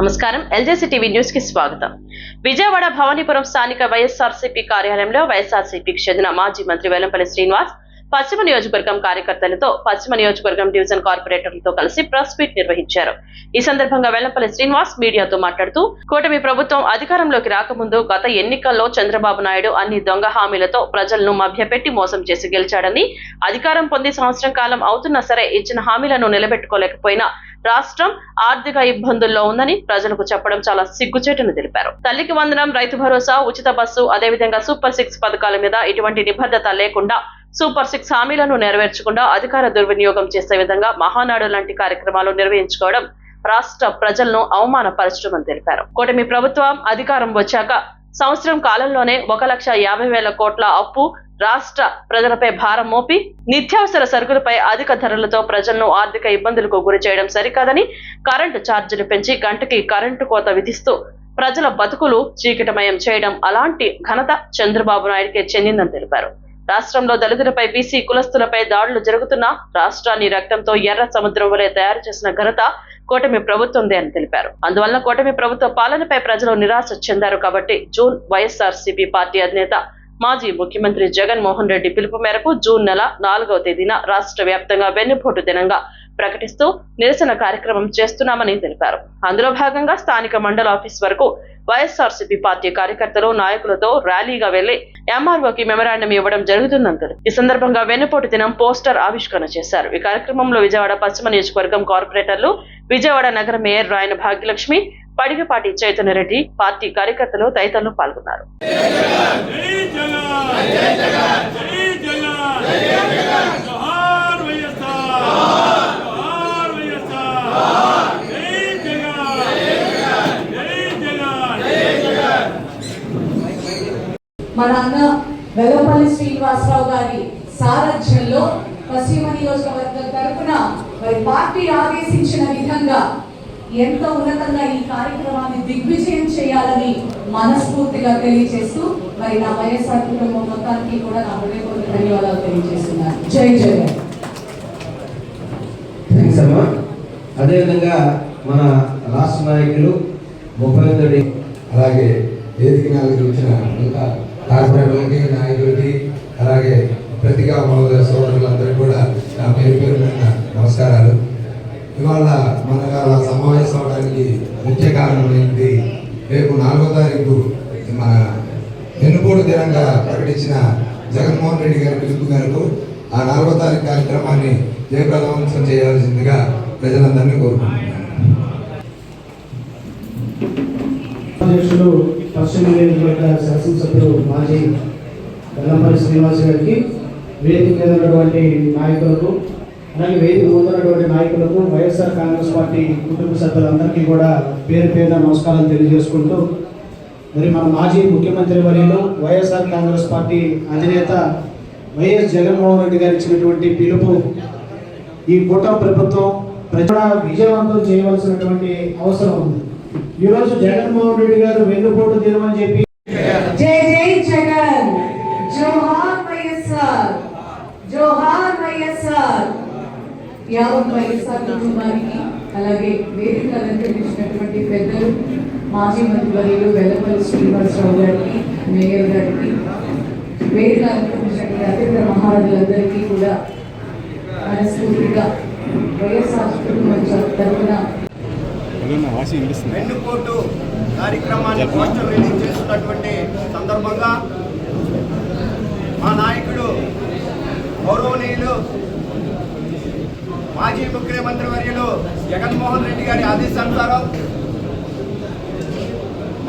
నమస్కారం. ఎల్జేసీ టీవీ న్యూస్కి స్వాగతం. విజయవాడ భవానీపురం స్థానిక వైఎస్ఆర్సీపీ కార్యాలయంలో వైఎస్ఆర్సీపీకి చెందిన మాజీ మంత్రి వెల్లంపల్లి శ్రీనివాస్ పశ్చిమ నియోజకవర్గం కార్యకర్తలతో పశ్చిమ నియోజకవర్గం డివిజన్ కార్పొరేటర్లతో కలిసి ప్రెస్ మీట్ నిర్వహించారు. ఈ సందర్భంగా వెల్లంపల్లి శ్రీనివాస్ మీడియాతో మాట్లాడుతూ కూటమి ప్రభుత్వం అధికారంలోకి రాకముందు గత ఎన్నికల్లో చంద్రబాబు నాయుడు అన్ని దొంగ హామీలతో ప్రజలను మభ్యపెట్టి మోసం చేసి గెలిచాడని అధికారం పొంది సంవత్సరం కాలం అవుతున్నా సరే ఇచ్చిన హామీలను నిలబెట్టుకోలేకపోయినా రాష్ట్రం ఆర్థిక ఇబ్బందుల్లో ఉందని ప్రజలకు చెప్పడం చాలా సిగ్గుచేటని తెలిపారు. తల్లికి వందనం రైతు భరోసా ఉచిత బస్సు అదేవిధంగా సూపర్ సిక్స్ పథకాల మీద ఇటువంటి నిబద్ధత లేకుండా సూపర్ సిక్స్ హామీలను నెరవేర్చకుండా అధికార దుర్వినియోగం చేసే విధంగా మహానాడు లాంటి కార్యక్రమాలు నిర్వహించుకోవడం రాష్ట్ర ప్రజలను అవమానపరచడమని తెలిపారు. కూటమి ప్రభుత్వం అధికారం వచ్చాక సంవత్సరం కాలంలోనే ఒక లక్ష యాభై వేల కోట్ల అప్పు రాష్ట్ర ప్రజలపై భారం మోపి నిత్యావసర సరుకులపై అధిక ధరలతో ప్రజలను ఆర్థిక ఇబ్బందులకు గురి చేయడం సరికాదని కరెంటు ఛార్జీలు పెంచి గంటకి కరెంటు కోత విధిస్తూ ప్రజల బతుకులు చీకటమయం చేయడం అలాంటి ఘనత చంద్రబాబు నాయుడికే చెందిందని తెలిపారు. రాష్ట్రంలో దళితులపై బీసీ కులస్తులపై దాడులు జరుగుతున్నా రాష్ట్రాన్ని రక్తంతో ఎర్ర సముద్రం వలె తయారు చేసిన ఘనత కూటమి ప్రభుత్వందే అని తెలిపారు. అందువల్ల కూటమి ప్రభుత్వ పాలనపై ప్రజలు నిరాశ చెందారు కాబట్టి జూన్ వైఎస్ఆర్ పార్టీ అధినేత మాజీ ముఖ్యమంత్రి జగన్ మోహన్ రెడ్డి పిలుపు మేరకు జూన్ నెల నాలుగవ తేదీన రాష్ట్ర వ్యాప్తంగా వెన్నుపోటు దినంగా ప్రకటిస్తూ నిరసన కార్యక్రమం చేస్తున్నామని తెలిపారు. అందులో భాగంగా స్థానిక మండల ఆఫీస్ వరకు వైఎస్ఆర్సీపీ పార్టీ కార్యకర్తలు నాయకులతో ర్యాలీగా వెళ్ళి ఎంఆర్ఓకి మెమరాండం ఇవ్వడం జరుగుతుందంటారు ఈ సందర్భంగా వెన్నుపోటు దినం పోస్టర్ ఆవిష్కరణ చేశారు ఈ కార్యక్రమంలో విజయవాడ పశ్చిమ నియోజకవర్గం కార్పొరేటర్లు విజయవాడ నగర మేయర్ రాయన భాగ్యలక్ష్మి పడిగపాటి చైతన్యరెడ్డి పార్టీ కార్యకర్తలు తదితరులు పాల్గొన్నారు జగన్ జై జగన్ జై జగన్ జోహార్ వైఎస్ఆర్ జోహార్ వైఎస్ఆర్ జై జగన్ జై జగన్ మన అన్న వెల్లపల్లి శ్రీనివాసరావు గారి సారథ్యంలో పశ్చిమ నియోజకవర్గం తరపున మరి పార్టీ ఆదేశించిన విధంగా ఎంతో ఉన్నతంగా ఈ కార్యక్రమాన్ని దిగ్విజయం చేయాలని మనస్ఫూర్తిగా తెలియజేస్తూ మరి నా వైఎస్ఆర్ కుటుంబం మొత్తానికి కూడా నా హృదయపూర్వక ధన్యవాదాలు తెలియజేస్తున్నాను. జై జగన్. థ్యాంక్స్ అమ్మా. అదేవిధంగా మన రాష్ట్ర నాయకులు ముప్పై అలాగే వేదిక మీద వచ్చిన మిగతా నాయకుడికి నాయకులకి అలాగే ప్రతిగా మహోదయ సోదరులందరికీ కూడా నా పేరు పేరు మీద నమస్కారాలు. ఇవాళ మన సమావేశం అవడానికి ముఖ్య కారణమైంది రేపు నాలుగో తారీఖు మన వెన్నుపోటు దినంగా ప్రకటించిన జగన్మోహన్ రెడ్డి గారి పిలుపు మేరకు ఆ నాలుగో తారీఖు కార్యక్రమాన్ని జయప్రదవంతం చేయాల్సిందిగా ప్రజలందరినీ కోరుకుంటున్నాను. పశ్చిమ నియోజకవర్గ శాసనసభ్యులు మాజీ గల్లంపల్లి శ్రీనివాస్ గారికి వేదిక మీద ఉన్నటువంటి నాయకులకు అలాగే వేదిక ముందున్నటువంటి నాయకులకు వైఎస్ఆర్ కాంగ్రెస్ పార్టీ కుటుంబ సభ్యులందరికీ కూడా పేరు పేరున నమస్కారం తెలియజేసుకుంటూ మరి మన మాజీ ముఖ్యమంత్రి వర్యులు వైఎస్ఆర్ కాంగ్రెస్ పార్టీ అధినేత వైఎస్ జగన్మోహన్ రెడ్డి గారు ఇచ్చినటువంటి పిలుపు ఈ కూటమి ప్రభుత్వం ప్రజల విజయవంతం చేయవలసినటువంటి అవసరం ఉంది. ఈరోజు జగన్మోహన్ రెడ్డి గారు వెన్నుపోటు దినమని చెప్పి జై జై జగన్. జోహార్ వైఎస్ఆర్. జోహార్ వైఎస్ఆర్. యావత్ వైఎస్ఆర్ కుటుంబానికి అలాగే వేదిక అలంకరించినటువంటి పెద్దలు మాజీ మంత్రివర్యులు వెల్లపల్లి శ్రీనివాసరావు గారికి మేయర్ గారికి వేదిక అలంకరించినటువంటి అతిథి మహారాజులందరికీ కూడా మనస్ఫూర్తిగా వైఎస్ఆర్ కుటుంబం తరఫున వెన్నుపోటు కార్యక్రమాన్ని పోస్టర్ రిలీజ్ చేస్తున్నటువంటి సందర్భంగా మా నాయకుడు గౌరవనీయులు మాజీ ముఖ్యమంత్రి వర్యులు జగన్మోహన్ రెడ్డి గారి ఆదేశానుసారం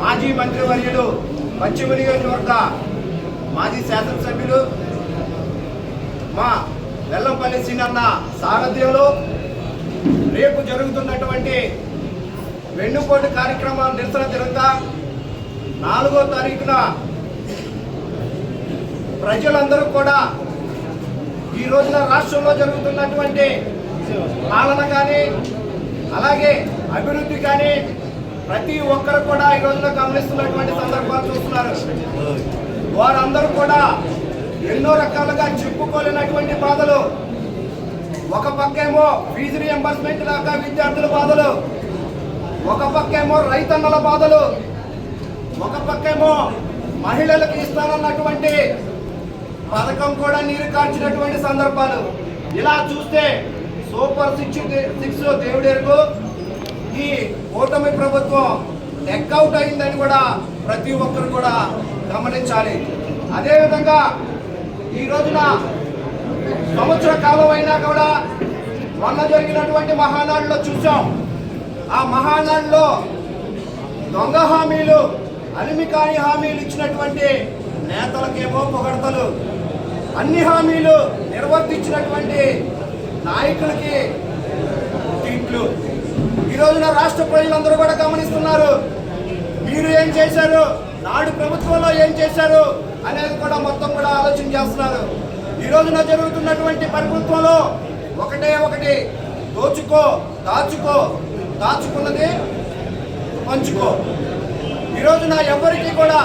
మాజీ మంత్రి వర్యులు పశ్చిమ నియోజకవర్గ మాజీ శాసనసభ్యులు మా వెల్లంపల్లి సీనన్న సారథ్యంలో రేపు జరుగుతున్నటువంటి వెన్నుపోటు కార్యక్రమం నిరసన జరుగుతా. నాలుగో తారీఖున ప్రజలందరూ కూడా ఈ రోజున రాష్ట్రంలో జరుగుతున్నటువంటి పాలన కానీ అలాగే అభివృద్ధి కానీ ప్రతి ఒక్కరు కూడా ఈ రోజున గమనిస్తున్నటువంటి సందర్భాలు చూస్తున్నారు. వారందరూ కూడా ఎన్నో రకాలుగా చెప్పుకోలేనటువంటి బాధలు. ఒక పక్కేమో ఫీజు రియంబర్స్మెంట్ దాకా విద్యార్థుల బాధలు. ఒక పక్కేమో రైతన్నల బాధలు. ఒక పక్కేమో మహిళలకు ఇస్తానన్నటువంటి పథకం కూడా నీరు కార్చినటువంటి సందర్భాలు. ఇలా చూస్తే సూపర్ సిక్స్ సిక్స్ దేవుడేరుకు ఈ కూటమి ప్రభుత్వం అవుట్ అయిందని కూడా ప్రతి ఒక్కరు కూడా గమనించాలి. అదేవిధంగా ఈ రోజున సంవత్సర కాలం అయినా కూడా మొన్న జరిగినటువంటి మహానాడులో చూసాం ఆ మహానాడులో దొంగ హామీలు అలిమి కాని హామీలు ఇచ్చినటువంటి నేతలకేమో పొగడతలు. అన్ని హామీలు నిర్వర్తించినటువంటి నాయకులకి తిట్లు ఈ రోజున రాష్ట్ర ప్రజలందరూ కూడా గమనిస్తున్నారు. మీరు ఏం చేశారు? నాడు ప్రభుత్వంలో ఏం చేశారు అనేది కూడా మొత్తం కూడా ఆలోచన చేస్తున్నారు. ఈ రోజున జరుగుతున్నటువంటి ప్రభుత్వంలో ఒకటే ఒకటి దోచుకో దాచుకో దాచుకున్నది పంచుకో. ఈ రోజున ఎవరికి కూడా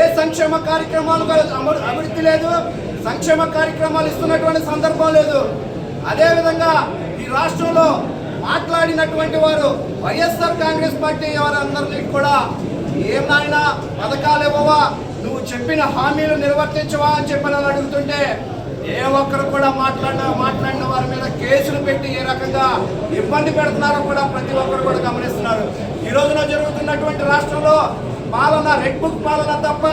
ఏ సంక్షేమ కార్యక్రమాలు అభివృద్ధి లేదు సంక్షేమ కార్యక్రమాలు ఇస్తున్నటువంటి సందర్భం లేదు. అదేవిధంగా ఈ రాష్ట్రంలో మాట్లాడినటువంటి వారు వైఎస్ఆర్ కాంగ్రెస్ పార్టీ వారందరినీ కూడా ఏం నాయనా పథకాలు ఇవ్వవా? నువ్వు చెప్పిన హామీలు నిర్వర్తించవా అని చెప్పి నన్ను అడుగుతుంటే ఏ ఒక్కరు కూడా మాట్లాడిన మాట్లాడిన వారి మీద కేసులు పెట్టి ఏ రకంగా ఇబ్బంది పెడుతున్నారో కూడా ప్రతి ఒక్కరు కూడా గమనిస్తున్నారు. ఈ రోజున జరుగుతున్నటువంటి రాష్ట్రంలో పాలన రెడ్ బుక్ పాలన తప్ప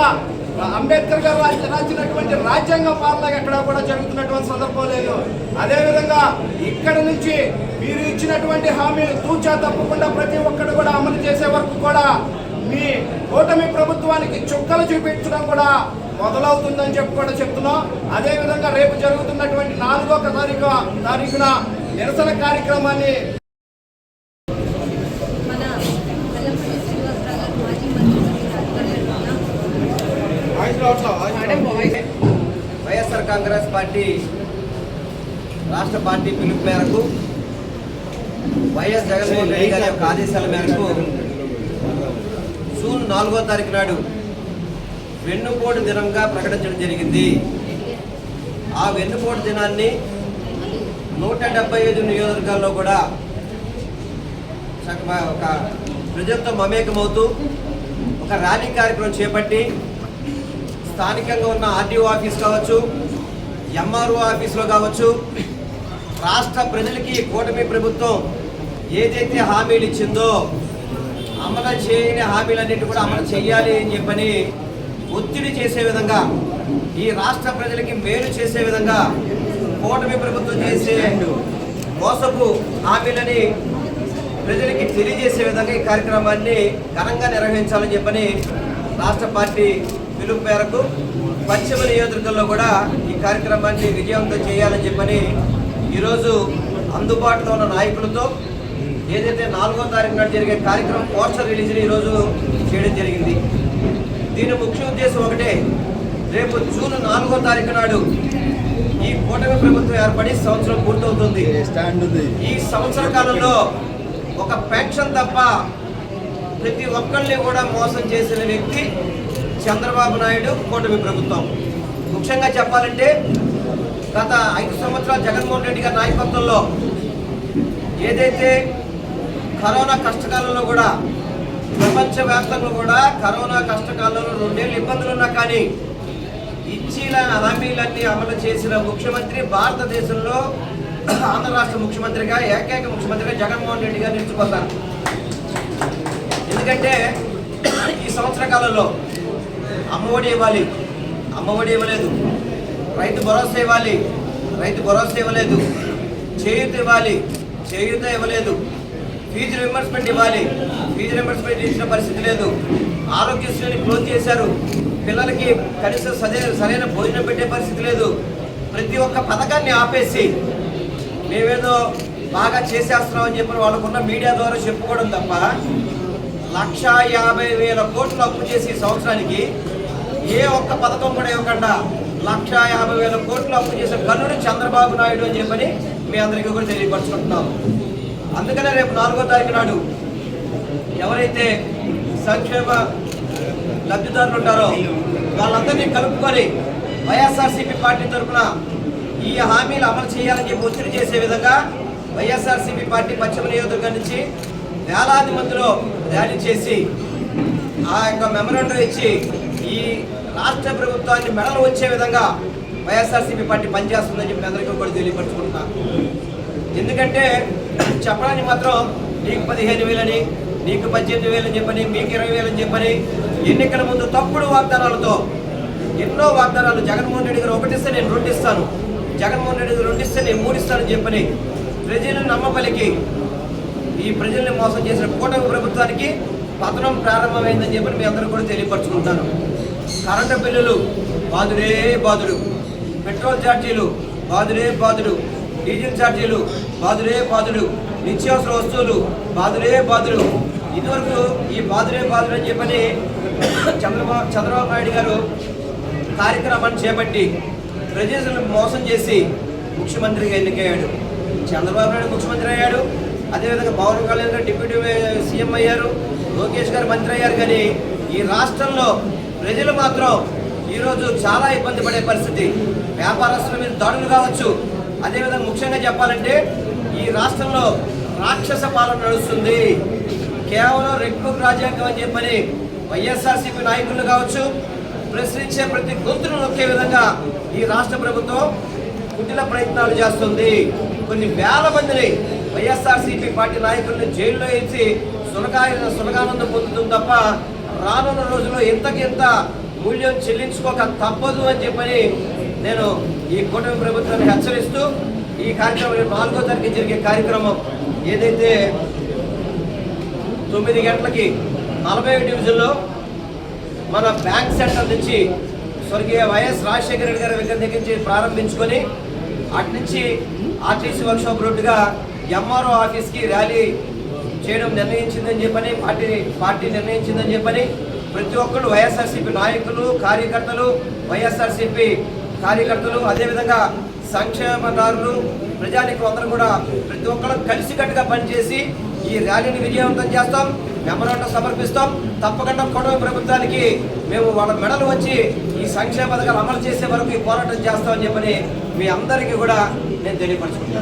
అంబేద్కర్ గారు రాసినటువంటి రాజ్యాంగ పాలన ఎక్కడ కూడా జరుగుతున్నటువంటి సందర్భం లేదు. అదేవిధంగా ఇక్కడ నుంచి మీరు ఇచ్చినటువంటి హామీలు తూచా తప్పకుండా ప్రతి ఒక్కరు కూడా అమలు చేసే వరకు కూడా మీ కూటమి ప్రభుత్వానికి చుక్కలు చూపించడం కూడా మొదలవుతుందని చెప్పి కూడా చెప్తున్నాం. అదేవిధంగా రేపు జరుగుతున్నటువంటి నాలుగో తారీఖు తారీఖున నిరసన కార్యక్రమాన్ని వైఎస్ఆర్ కాంగ్రెస్ పార్టీ రాష్ట్ర పార్టీ పిలుపు మేరకు వైఎస్ జగన్మోహన్ రెడ్డి గారి యొక్క ఆదేశాల మేరకు జూన్ నాలుగో తారీఖు నాడు వెన్నుపోటు దినంగా ప్రకటించడం జరిగింది. ఆ వెన్నుపోటు దినాన్ని నూట డెబ్బై ఐదు నియోజకవర్గాల్లో కూడా ఒక ప్రజలతో మమేకమవుతూ ఒక ర్యాలీ కార్యక్రమం చేపట్టి స్థానికంగా ఉన్న ఆర్టీఓ ఆఫీస్ కావచ్చు ఎంఆర్ఓ ఆఫీస్లో కావచ్చు రాష్ట్ర ప్రజలకి కూటమి ప్రభుత్వం ఏదైతే హామీలు ఇచ్చిందో అమలు చేయని హామీలన్నిటి కూడా అమలు చేయాలి అని చెప్పని ఒత్తిడి చేసే విధంగా ఈ రాష్ట్ర ప్రజలకి మేలు చేసే విధంగా కూటమి ప్రభుత్వం చేసే మోసపు హామీలని ప్రజలకి తెలియజేసే విధంగా ఈ కార్యక్రమాన్ని ఘనంగా నిర్వహించాలని చెప్పని రాష్ట్ర పార్టీ పిలుపు మేరకు పశ్చిమ నియోజకవర్గంలో కూడా ఈ కార్యక్రమాన్ని విజయవంతం చేయాలని చెప్పని ఈరోజు అందుబాటులో ఉన్న నాయకులతో ఏదైతే నాలుగో తారీఖు నాడు జరిగే కార్యక్రమం పోస్టర్ రిలీజ్ని ఈరోజు చేయడం జరిగింది. దీని ముఖ్య ఉద్దేశం ఒకటే రేపు జూన్ నాలుగో తారీఖు నాడు ఈ కూటమి ప్రభుత్వం ఏర్పడి సంవత్సరం పూర్తవుతుంది. ఈ సంవత్సర కాలంలో ఒక పెన్షన్ తప్ప ప్రతి ఒక్కరిని కూడా మోసం చేసిన వ్యక్తి చంద్రబాబు నాయుడు కూటమి ప్రభుత్వం. ముఖ్యంగా చెప్పాలంటే గత ఐదు సంవత్సరాలు జగన్మోహన్ రెడ్డి గారి నాయకత్వంలో ఏదైతే కరోనా కష్టకాలంలో కూడా ప్రపంచవ్యాప్తంగా కూడా కరోనా కష్టకాలంలో రెండేళ్ళు ఇబ్బందులు ఉన్నా కానీ ఇచ్చిన హామీలన్నీ అమలు చేసిన ముఖ్యమంత్రి భారతదేశంలో ఆంధ్ర రాష్ట్ర ముఖ్యమంత్రిగా ఏకైక ముఖ్యమంత్రిగా జగన్మోహన్ రెడ్డి గారు నిలిచిపోతారు. ఎందుకంటే ఈ సంవత్సర కాలంలో అమ్మఒడి ఇవ్వాలి అమ్మఒడి ఇవ్వలేదు. రైతు భరోసా ఇవ్వాలి రైతు భరోసా ఇవ్వలేదు. చేయూత ఇవ్వాలి చేయూత ఇవ్వలేదు. ఫీజు రింబర్స్మెంట్ ఇవ్వాలి. ఫీజు రింబర్స్మెంట్ ఇచ్చిన పరిస్థితి లేదు. ఆరోగ్యశ్రీని క్లోజ్ చేశారు. పిల్లలకి కనీసం సరైన సరైన భోజనం పెట్టే పరిస్థితి లేదు. ప్రతి ఒక్క పథకాన్ని ఆపేసి మేమేదో బాగా చేసేస్తున్నామని చెప్పిన వాళ్ళకున్న మీడియా ద్వారా చెప్పుకోవడం తప్ప లక్ష యాభై వేల కోట్లు అప్పు చేసి సంవత్సరానికి ఏ ఒక్క పథకం కూడా ఇవ్వకుండా లక్ష యాభై వేల కోట్లు అప్పు చేసిన కన్నుడు చంద్రబాబు నాయుడు అని చెప్పని మీ అందరికీ కూడా తెలియపరుచుకుంటున్నాం. అందుకనే రేపు నాలుగో తారీఖు నాడు ఎవరైతే సంక్షేమ లబ్ధిదారులు ఉంటారో వాళ్ళందరినీ కలుపుకొని వైఎస్ఆర్సీపీ పార్టీ తరఫున ఈ హామీలు అమలు చేయాలని చెప్పి ఒత్తిడి చేసే విధంగా వైఎస్ఆర్సీపీ పార్టీ పశ్చిమ నియోజకవర్గం నుంచి వేలాది మందిలో ర్యాలీ చేసి ఆ యొక్క మెమరాండం ఇచ్చి ఈ రాష్ట్ర ప్రభుత్వాన్ని మెడలు వచ్చే విధంగా వైఎస్ఆర్సీపీ పార్టీ పనిచేస్తుందని చెప్పి అందరికీ కూడా తెలియపరచుకుంటున్నాను. ఎందుకంటే చెప్పడానికి మాత్రం నీకు పదిహేను వేలని నీకు పద్దెనిమిది వేలని చెప్పని మీకు ఇరవై వేలని చెప్పని ఎన్నికల ముందు తప్పుడు వాగ్దానాలతో ఎన్నో వాగ్దానాలు జగన్మోహన్ రెడ్డి గారు ఒకటిస్తే నేను రెండు ఇస్తాను జగన్మోహన్ రెడ్డి గారు రెండు ఇస్తే నేను మూడు ఇస్తానని చెప్పని ప్రజలను నమ్మపలికి ఈ ప్రజల్ని మోసం చేసిన కూటమి ప్రభుత్వానికి పతనం ప్రారంభమైందని చెప్పి మీ అందరూ కూడా తెలియపరచుకుంటాను. కరెంటు బిల్లులు బాదుడే బాదుడు పెట్రోల్ ఛార్జీలు బాదుడే బాదుడు డీజిల్ ఛార్జీలు బాధుడే బాధుడు నిత్యావసర వస్తువులు బాధుడే బాధుడు ఇదివరకు ఈ బాధుడే బాధుడు అని చెప్పని చంద్రబాబు చంద్రబాబు నాయుడు గారు కార్యక్రమాన్ని చేపట్టి ప్రజలను మోసం చేసి ముఖ్యమంత్రిగా ఎన్నికయ్యాడు. చంద్రబాబు నాయుడు ముఖ్యమంత్రి అయ్యాడు. అదేవిధంగా పవన్ కళ్యాణ్ గారు డిప్యూటీ సీఎం అయ్యారు. లోకేష్ గారు మంత్రి అయ్యారు కానీ ఈ రాష్ట్రంలో ప్రజలు మాత్రం ఈరోజు చాలా ఇబ్బంది పడే పరిస్థితి. వ్యాపారస్తుల మీద దాడులు కావచ్చు అదేవిధంగా ముఖ్యంగా చెప్పాలంటే ఈ రాష్ట్రంలో రాక్షస పాలన నడుస్తుంది. కేవలం రెడ్ బుక్ రాజ్యాంగం అని చెప్పని వైఎస్ఆర్సీపీ నాయకులు కావచ్చు ప్రశ్నించే ప్రతి గొంతును నొక్కే విధంగా ఈ రాష్ట్ర ప్రభుత్వం కుటిల ప్రయత్నాలు చేస్తుంది. కొన్ని వేల మందిని వైఎస్ఆర్సీపీ పార్టీ నాయకుల్ని జైల్లో వేసి సునకాయ సునకానందం పొందుతుంది తప్ప రానున్న రోజుల్లో ఇంతకింత మూల్యం చెల్లించుకోక తప్పదు అని చెప్పని నేను ఈ కూటమి ప్రభుత్వాన్ని హెచ్చరిస్తాను ఈ కార్యక్రమం నాలుగో తారీఖు జరిగే కార్యక్రమం ఏదైతే తొమ్మిది గంటలకి నలభై డివిజన్లో మన బ్యాంక్ సెంటర్ నుంచి స్వర్గీయ వైఎస్ రాజశేఖర రెడ్డి గారి విగ్రహం దగ్గర నుంచి ప్రారంభించుకొని అటు నుంచి ఆర్టీసీ వర్క్షాప్ రోడ్డుగా ఎంఆర్ఓ ఆఫీస్కి ర్యాలీ చేయడం నిర్ణయించిందని చెప్పని పార్టీ పార్టీ నిర్ణయించిందని చెప్పని ప్రతి ఒక్కరు వైఎస్ఆర్సీపీ నాయకులు కార్యకర్తలు వైఎస్ఆర్సీపీ కార్యకర్తలు అదేవిధంగా సంక్షేమదారులు ప్రజానికి అందరూ కూడా ప్రతి ఒక్కరు కలిసికట్టుగా పనిచేసి ఈ ర్యాలీని విజయవంతం చేస్తాం మెమరాండం సమర్పిస్తాం. తప్పకుండా కొడవ ప్రభుత్వానికి మేము వాళ్ళ మెడలు వచ్చి ఈ సంక్షేమ పథకాలు అమలు చేసే వరకు ఈ పోరాటం చేస్తామని చెప్పని మీ అందరికీ కూడా నేను తెలియపరచుకుంటాను